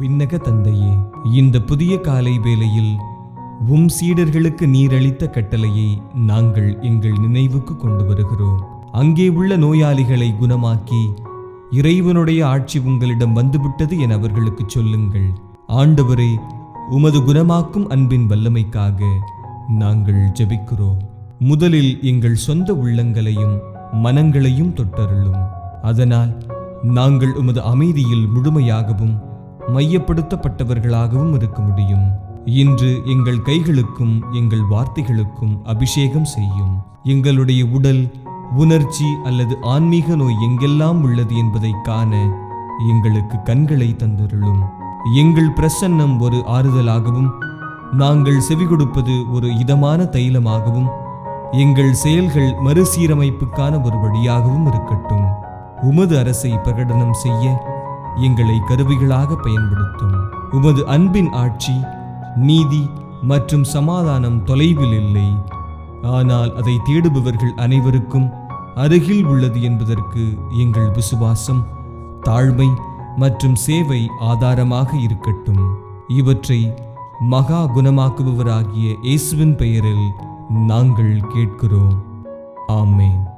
விண்ணக தந்தையே இந்த புதிய காலை வேளையில் உம் சீடர்களுக்கு நீரளித்த கட்டளையை நாங்கள் எங்கள் நினைவுக்கு கொண்டு வருகிறோம். அங்கே உள்ள நோயாளிகளை குணமாக்கி இறைவனுடைய ஆட்சி உங்களிடம் வந்துவிட்டது என அவர்களுக்கு சொல்லுங்கள். ஆண்டவரே உமது குணமாக்கும் அன்பின் வல்லமைக்காக நாங்கள் ஜெபிக்கிறோம். முதலில் எங்கள் சொந்த உள்ளங்களையும் மனங்களையும் தொட்டருளும். அதனால் நாங்கள் உமது அமைதியில் முழுமையாகவும் மையப்படுத்தப்பட்டவர்களாகவும் இருக்க முடியும். இன்று எங்கள் கைகளுக்கும் எங்கள் வார்த்தைகளுக்கும் அபிஷேகம் செய்யும். எங்களுடைய உடல் உணர்ச்சி அல்லது ஆன்மீக நோய் எங்கெல்லாம் உள்ளது என்பதை காண எங்களுக்கு கண்களை தந்தருளும். எங்கள் பிரசன்னம் ஒரு ஆறுதலாகவும் நாங்கள் செவி கொடுப்பது ஒரு இதமான தைலமாகவும் எங்கள் செயல்கள் மறுசீரமைப்புக்கான ஒரு வழியாகவும் இருக்கட்டும். உமது அரசை பிரகடனம் செய்ய எங்களை கருவிகளாக பயன்படுத்தும். உமது அன்பின் ஆட்சி நீதி மற்றும் சமாதானம் தொலைவில் இல்லை. ஆனால் அதை தேடுபவர்கள் அனைவருக்கும் அருகில் உள்ளது என்பதற்கு எங்கள் விசுவாசம் தாழ்மை மற்றும் சேவை ஆதாரமாக இருக்கட்டும். இவற்றை மகா குணமாக்குபவராகிய இயேசுவின் பெயரில் நாங்கள் கேட்கிறோம். ஆமேன்.